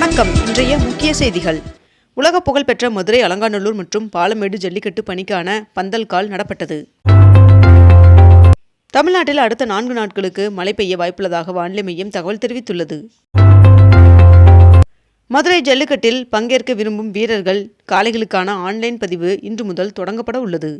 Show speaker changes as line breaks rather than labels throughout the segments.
வணக்கம் இன்றைய முக்கிய செய்திகள் உலக புகழ்பெற்ற மதுரை அலங்காநல்லூர் மற்றும் பாலமேடு ஜல்லிக்கட்டு பணிக்கான பந்தல் கால் நடப்பட்டது தமிழ்நாட்டில் அடுத்த நான்கு நாட்களுக்கு மழை பெய்ய வாய்ப்புள்ளதாக வானிலை மையம் தகவல் தெரிவித்துள்ளது மதுரை ஜல்லிக்கட்டில் பங்கேற்க விரும்பும் வீரர்கள் காளைகளுக்கான ஆன்லைன் பதிவு இன்று முதல் தொடங்கப்பட உள்ளது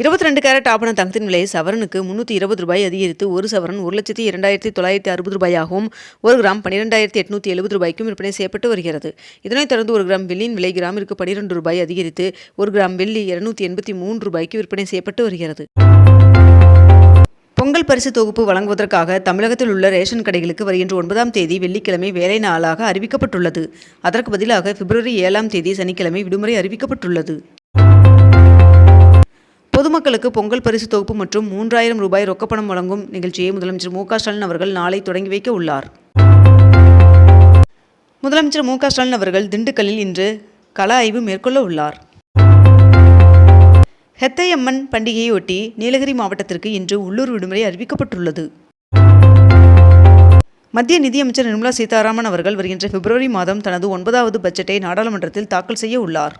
இருபத்தி ரெண்டு கேரட் ஆபண தங்கத்தின் விலை சவரனுக்கு முன்னூற்றி இருபது ரூபாய் அதிகரித்து ஒரு சவரன் ஒரு லட்சத்தி இரண்டாயிரத்தி தொள்ளாயிரத்தி அறுபது ரூபாயாகவும் ஒரு கிராம் பன்னிரெண்டாயிரத்தி எட்நூற்றி எழுபது ரூபாய்க்கும் விற்பனை செய்யப்பட்டு வருகிறது இதனைத் தொடர்ந்து ஒரு கிராம் வெள்ளியின் விலை கிராமிற்கு பன்னிரெண்டு ரூபாய் அதிகரித்து ஒரு கிராம் வெள்ளி இருநூத்தி எண்பத்தி மூன்று ரூபாய்க்கு விற்பனை செய்யப்பட்டு வருகிறது பொங்கல் பரிசு தொகுப்பு வழங்குவதற்காக தமிழகத்தில் உள்ள ரேஷன் கடைகளுக்கு வருகின்ற ஒன்பதாம் தேதி வெள்ளிக்கிழமை வேலை நாளாக அறிவிக்கப்பட்டுள்ளது அதற்கு பதிலாக பிப்ரவரி ஏழாம் தேதி சனிக்கிழமை விடுமுறை அறிவிக்கப்பட்டுள்ளது பொதுமக்களுக்கு பொங்கல் பரிசு தொகுப்பு மற்றும் மூன்றாயிரம் ரூபாய் ரொக்கப்பணம் வழங்கும் நிகழ்ச்சியை முதலமைச்சர் மு ஸ்டாலின் அவர்கள் நாளை தொடங்கி வைக்க உள்ளார் முதலமைச்சர் மு ஸ்டாலின் அவர்கள் திண்டுக்கல்லில் இன்று கள ஆய்வு மேற்கொள்ள உள்ளார் ஹெத்தையம்மன் பண்டிகையையொட்டி நீலகிரி மாவட்டத்திற்கு இன்று உள்ளூர் விடுமுறை அறிவிக்கப்பட்டுள்ளது மத்திய நிதியமைச்சர் நிர்மலா சீதாராமன் அவர்கள் வருகின்ற பிப்ரவரி மாதம் தனது ஒன்பதாவது பட்ஜெட்டை நாடாளுமன்றத்தில் தாக்கல் செய்ய உள்ளார்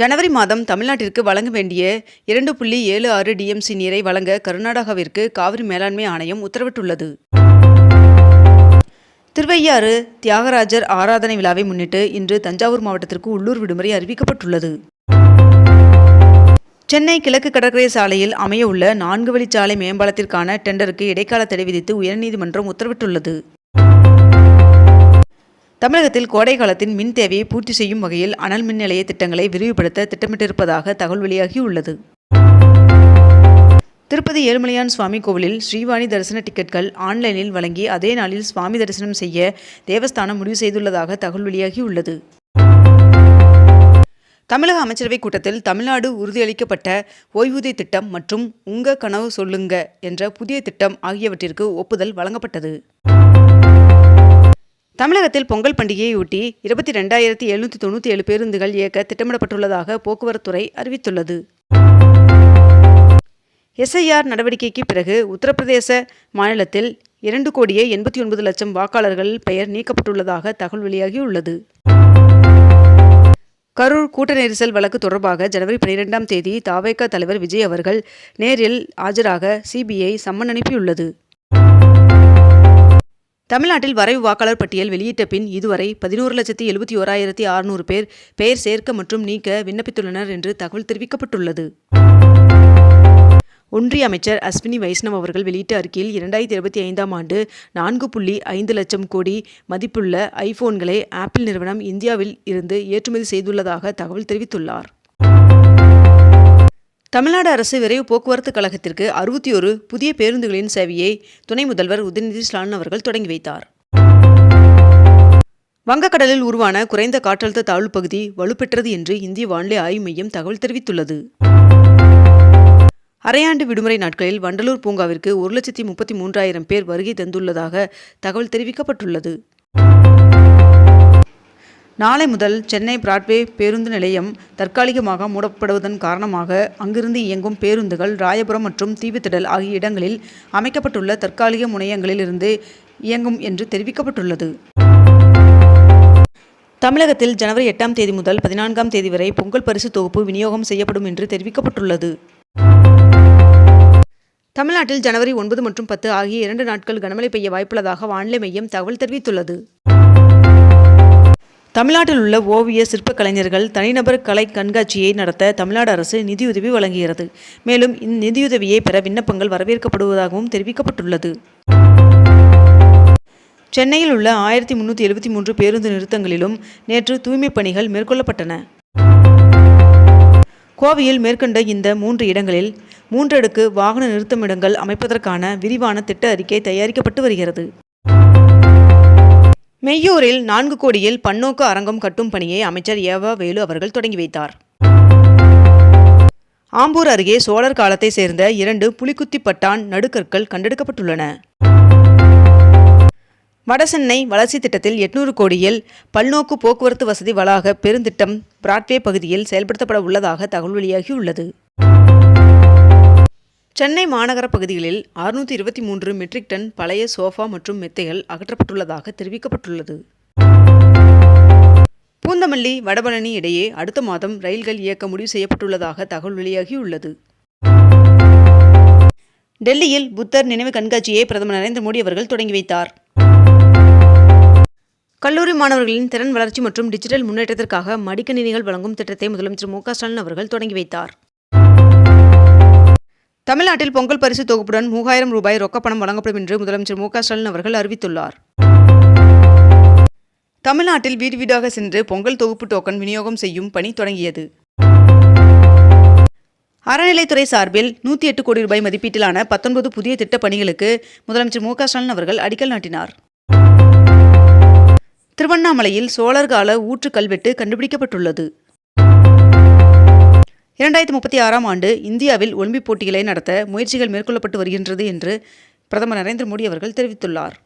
ஜனவரி மாதம் தமிழ்நாட்டிற்கு வழங்க வேண்டிய இரண்டு புள்ளி ஏழு ஆறு டிஎம்சி நீரை வழங்க கர்நாடகாவிற்கு காவிரி மேலாண்மை ஆணையம் உத்தரவிட்டுள்ளது திருவையாறு தியாகராஜர் ஆராதனை விழாவை முன்னிட்டு இன்று தஞ்சாவூர் மாவட்டத்திற்கு உள்ளூர் விடுமுறை அறிவிக்கப்பட்டுள்ளது சென்னை கிழக்கு கடற்கரை சாலையில் அமையவுள்ள நான்கு வழிச்சாலை மேம்பாலத்திற்கான டெண்டருக்கு இடைக்கால தடை விதித்து உயர்நீதிமன்றம் உத்தரவிட்டுள்ளது தமிழகத்தில் கோடை காலத்தின் மின் தேவையை பூர்த்தி செய்யும் வகையில் அனல் மின் நிலைய திட்டங்களை விரிவுபடுத்த திட்டமிட்டிருப்பதாக தகவல் வெளியாகியுள்ளது திருப்பதி ஏழுமலையான் சுவாமி கோவிலில் ஸ்ரீவாணி தரிசன டிக்கெட்கள் ஆன்லைனில் வழங்கி அதே நாளில் சுவாமி தரிசனம் செய்ய தேவஸ்தானம் முடிவு செய்துள்ளதாக தகவல் வெளியாகியுள்ளது தமிழக அமைச்சரவைக் கூட்டத்தில் தமிழ்நாடு உறுதியளிக்கப்பட்ட ஓய்வூதிய திட்டம் மற்றும் உங்க கனவு சொல்லுங்க என்ற புதிய திட்டம் ஆகியவற்றிற்கு ஒப்புதல் வழங்கப்பட்டது தமிழகத்தில் பொங்கல் பண்டிகையையொட்டி இருபத்தி ரெண்டாயிரத்தி எழுநூத்தி தொண்ணூற்றி ஏழு பேருந்துகள் இயக்க திட்டமிடப்பட்டுள்ளதாக போக்குவரத்துறை அறிவித்துள்ளது எஸ்ஐஆர் நடவடிக்கைக்கு பிறகு உத்தரப்பிரதேச மாநிலத்தில் இரண்டு கோடியே எண்பத்தி ஒன்பது லட்சம் வாக்காளர்கள் பெயர் நீக்கப்பட்டுள்ளதாக தகவல் வெளியாகியுள்ளது கரூர் கூட்ட நெரிசல் வழக்கு தொடர்பாக ஜனவரி பனிரெண்டாம் தேதி தாவேக்கா தலைவர் விஜய் அவர்கள் நேரில் ஆஜராக சிபிஐ சம்மன் அனுப்பியுள்ளது தமிழ்நாட்டில் வரைவு வாக்காளர் பட்டியல் வெளியிட்ட பின் இதுவரை பதினோரு லட்சத்தி எழுபத்தி ஓராயிரத்தி அறுநூறு பேர் பெயர் சேர்க்க மற்றும் நீக்க விண்ணப்பித்துள்ளனர் என்று தகவல் தெரிவிக்கப்பட்டுள்ளது ஒன்றிய அமைச்சர் அஸ்வினி வைஷ்ணவ் அவர்கள் வெளியிட்ட அறிக்கையில் இரண்டாயிரத்தி இருபத்தி ஐந்தாம் ஆண்டு நான்கு புள்ளி ஐந்து லட்சம் கோடி மதிப்புள்ள ஐபோன்களை ஆப்பிள் நிறுவனம் இந்தியாவில் இருந்து ஏற்றுமதி செய்துள்ளதாக தகவல் தெரிவித்துள்ளார் தமிழ்நாடு அரசு விரைவு போக்குவரத்து கழகத்திற்கு அறுபத்தி ஒரு புதிய பேருந்துகளின் சேவையை துணை முதல்வர் உதயநிதி ஸ்டாலின் அவர்கள் தொடங்கி வைத்தார் வங்கக்கடலில் உருவான குறைந்த காற்றழுத்த தாழ்வு பகுதி வலுப்பெற்றது என்று இந்திய வானிலை ஆய்வு மையம் தகவல் தெரிவித்துள்ளது அரையாண்டு விடுமுறை நாட்களில் வண்டலூர் பூங்காவிற்கு ஒரு லட்சத்தி முப்பத்தி மூன்றாயிரம் பேர் வருகை தந்துள்ளதாக தகவல் தெரிவிக்கப்பட்டுள்ளது நாளை முதல் சென்னை பிராட்வே பேருந்து நிலையம் தற்காலிகமாக மூடப்படுவதன் காரணமாக அங்கிருந்து இயங்கும் பேருந்துகள் ராயபுரம் மற்றும் தீவுத்திடல் ஆகிய இடங்களில் அமைக்கப்பட்டுள்ள தற்காலிக முனையங்களில் இருந்து இயங்கும் என்று தெரிவிக்கப்பட்டுள்ளது தமிழகத்தில் ஜனவரி எட்டாம் தேதி முதல் பதினான்காம் தேதி வரை பொங்கல் பரிசு தொகுப்பு விநியோகம் செய்யப்படும் என்று தெரிவிக்கப்பட்டுள்ளது தமிழ்நாட்டில் ஜனவரி ஒன்பது மற்றும் பத்து ஆகிய இரண்டு நாட்கள் கனமழை பெய்ய வாய்ப்புள்ளதாக வானிலை மையம் தகவல் தெரிவித்துள்ளது தமிழ்நாட்டில் உள்ள ஓவிய சிற்ப கலைஞர்கள் தனிநபர் கலை கண்காட்சியை நடத்த தமிழ்நாடு அரசு நிதியுதவி வழங்குகிறது மேலும் இந்நிதியுதவியை பெற விண்ணப்பங்கள் வரவேற்கப்படுவதாகவும் தெரிவிக்கப்பட்டுள்ளது சென்னையில் உள்ள ஆயிரத்தி முன்னூற்றி எழுபத்தி மூன்று பேருந்து நிறுத்தங்களிலும் நேற்று தூய்மைப் பணிகள் மேற்கொள்ளப்பட்டன கோவையில் மேற்கொண்ட இந்த மூன்று இடங்களில் மூன்றடுக்கு வாகன நிறுத்தமிடங்கள் அமைப்பதற்கான விரிவான திட்ட அறிக்கை தயாரிக்கப்பட்டு வருகிறது மெய்யூரில் நான்கு கோடியில் பன்னோக்கு அரங்கம் கட்டும் பணியை அமைச்சர் ஏவா வேலு அவர்கள் தொடங்கி வைத்தார் ஆம்பூர் அருகே சோழர் காலத்தை சேர்ந்த இரண்டு புலிக்குத்தி பட்டான் நடுக்கற்கள் கண்டெடுக்கப்பட்டுள்ளன வடசென்னை வளர்ச்சி திட்டத்தில் எட்நூறு கோடியில் பல்நோக்கு போக்குவரத்து வசதி வளாக பெருந்திட்டம் பிராட்வே பகுதியில் செயல்படுத்தப்பட உள்ளதாக தகவல் வெளியாகியுள்ளது சென்னை மாநகர பகுதிகளில் அறுநூற்றி இருபத்தி மூன்று மெட்ரிக் டன் பழைய சோஃபா மற்றும் மெத்தைகள் அகற்றப்பட்டுள்ளதாக தெரிவிக்கப்பட்டுள்ளது பூந்தமல்லி வடபழனி இடையே அடுத்த மாதம் ரயில்கள் இயக்க முடிவு செய்யப்பட்டுள்ளதாக தகவல் வெளியாகியுள்ளது டெல்லியில் புத்தர் நினைவு கண்காட்சியை பிரதமர் நரேந்திர மோடி அவர்கள் தொடங்கி வைத்தார் கல்லூரி மாணவர்களின் திறன் வளர்ச்சி மற்றும் டிஜிட்டல் முன்னேற்றத்திற்காக மடிக்கணினிகள் வழங்கும் திட்டத்தை முதலமைச்சர் மு ஸ்டாலின் அவர்கள் தொடங்கி வைத்தார் தமிழ்நாட்டில் பொங்கல் பரிசு தொகுப்புடன் மூவாயிரம் ரூபாய் ரொக்கப்பணம் வழங்கப்படும் என்று முதலமைச்சர் மு ஸ்டாலின் அவர்கள் அறிவித்துள்ளார் தமிழ்நாட்டில் வீடு வீடாக சென்று பொங்கல் தொகுப்பு டோக்கன் விநியோகம் செய்யும் பணி தொடங்கியது அறநிலைத்துறை சார்பில் நூற்றி எட்டு கோடி ரூபாய் மதிப்பீட்டிலான பத்தொன்பது புதிய திட்டப் பணிகளுக்கு முதலமைச்சர் மு ஸ்டாலின் அவர்கள் அடிக்கல் நாட்டினார் திருவண்ணாமலையில் சோழர் கால ஊற்று கல்வெட்டு கண்டுபிடிக்கப்பட்டுள்ளது இரண்டாயிரத்தி முப்பத்தி ஆறாம் ஆண்டு இந்தியாவில் ஒலிம்பிக் போட்டிகளை நடத்த முயற்சிகள் மேற்கொள்ளப்பட்டு வருகின்றது என்று பிரதமர் நரேந்திர மோடி அவர்கள் தெரிவித்துள்ளார்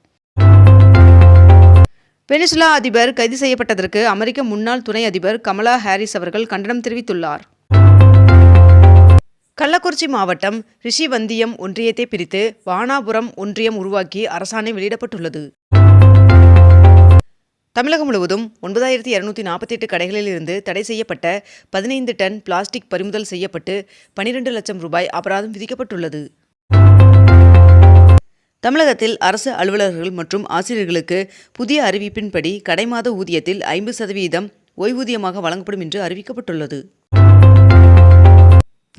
வெனிசுலா அதிபர் கைது செய்யப்பட்டதற்கு அமெரிக்க முன்னாள் துணை அதிபர் கமலா ஹாரிஸ் அவர்கள் கண்டனம் தெரிவித்துள்ளார் கள்ளக்குறிச்சி மாவட்டம் ரிஷிவந்தியம் ஒன்றியத்தை பிரித்து வானாபுரம் ஒன்றியம் உருவாக்கி அரசாணை வெளியிடப்பட்டுள்ளது தமிழகம் முழுவதும் ஒன்பதாயிரத்தி இரநூத்தி நாற்பத்தி எட்டு கடைகளில் இருந்து தடை செய்யப்பட்ட பதினைந்து டன் பிளாஸ்டிக் பறிமுதல் செய்யப்பட்டு பனிரெண்டு லட்சம் ரூபாய் அபராதம் விதிக்கப்பட்டுள்ளது தமிழகத்தில் அரசு அலுவலர்கள் மற்றும் ஆசிரியர்களுக்கு புதிய அறிவிப்பின்படி கடைமாத ஊதியத்தில் ஐம்பது சதவீதம் ஓய்வூதியமாக வழங்கப்படும் என்று அறிவிக்கப்பட்டுள்ளது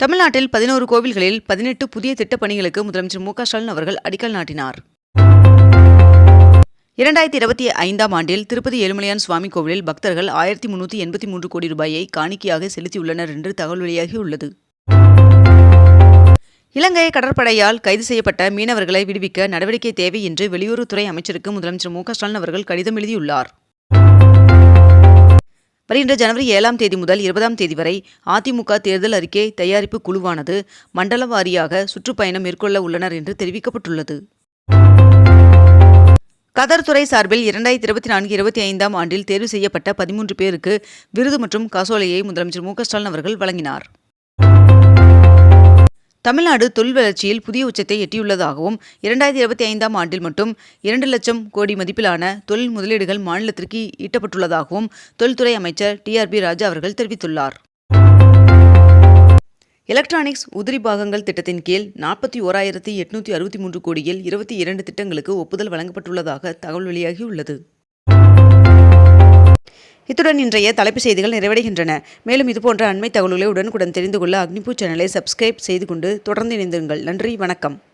தமிழ்நாட்டில் பதினோரு கோவில்களில் பதினெட்டு புதிய திட்டப்பணிகளுக்கு முதலமைச்சர் மு ஸ்டாலின் அவர்கள் அடிக்கல் நாட்டினார் இரண்டாயிரத்தி இருபத்தி ஐந்தாம் ஆண்டில் திருப்பதி ஏழுமலையான் சுவாமி கோவிலில் பக்தர்கள் ஆயிரத்தி முன்னூற்றி எண்பத்தி மூன்று கோடி ரூபாயை காணிக்கையாக செலுத்தியுள்ளனர் என்று தகவல் வெளியாகியுள்ளது இலங்கை கடற்படையால் கைது செய்யப்பட்ட மீனவர்களை விடுவிக்க நடவடிக்கை தேவை என்று வெளியுறவுத்துறை அமைச்சருக்கு முதலமைச்சர் மு ஸ்டாலின் அவர்கள் கடிதம் எழுதியுள்ளார் வருகின்ற ஜனவரி ஏழாம் தேதி முதல் இருபதாம் தேதி வரை அதிமுக தேர்தல் அறிக்கை தயாரிப்பு குழுவானது மண்டல வாரியாக சுற்றுப்பயணம் மேற்கொள்ள உள்ளனர் என்று தெரிவிக்கப்பட்டுள்ளது கதர்துறை சார்பில் இரண்டாயிரத்தி இருபத்தி நான்கு இருபத்தி ஐந்தாம் ஆண்டில் தேர்வு செய்யப்பட்ட பதிமூன்று பேருக்கு விருது மற்றும் காசோலையை முதலமைச்சர் மு ஸ்டாலின் அவர்கள் வழங்கினார் தமிழ்நாடு தொழில் வளர்ச்சியில் புதிய உச்சத்தை எட்டியுள்ளதாகவும் இரண்டாயிரத்தி இருபத்தி ஐந்தாம் ஆண்டில் மட்டும் இரண்டு லட்சம் கோடி மதிப்பிலான தொழில் முதலீடுகள் மாநிலத்திற்கு ஈட்டப்பட்டுள்ளதாகவும் தொழில்துறை அமைச்சர் டிஆர்பி ராஜா அவர்கள் தெரிவித்துள்ளார் எலக்ட்ரானிக்ஸ் உதிரி பாகங்கள் திட்டத்தின் கீழ் நாற்பத்தி ஓராயிரத்தி எட்நூற்றி அறுபத்தி மூன்று கோடியில் இருபத்தி இரண்டு திட்டங்களுக்கு ஒப்புதல் வழங்கப்பட்டுள்ளதாக தகவல் வெளியாகியுள்ளது இத்துடன் இன்றைய தலைப்புச் செய்திகள் நிறைவடைகின்றன மேலும் இதுபோன்ற அண்மை தகவல்களை உடனுக்குடன் தெரிந்து கொள்ள அக்னிபூ சேனலை சப்ஸ்கிரைப் செய்து கொண்டு தொடர்ந்து இணைந்திருங்கள் நன்றி வணக்கம்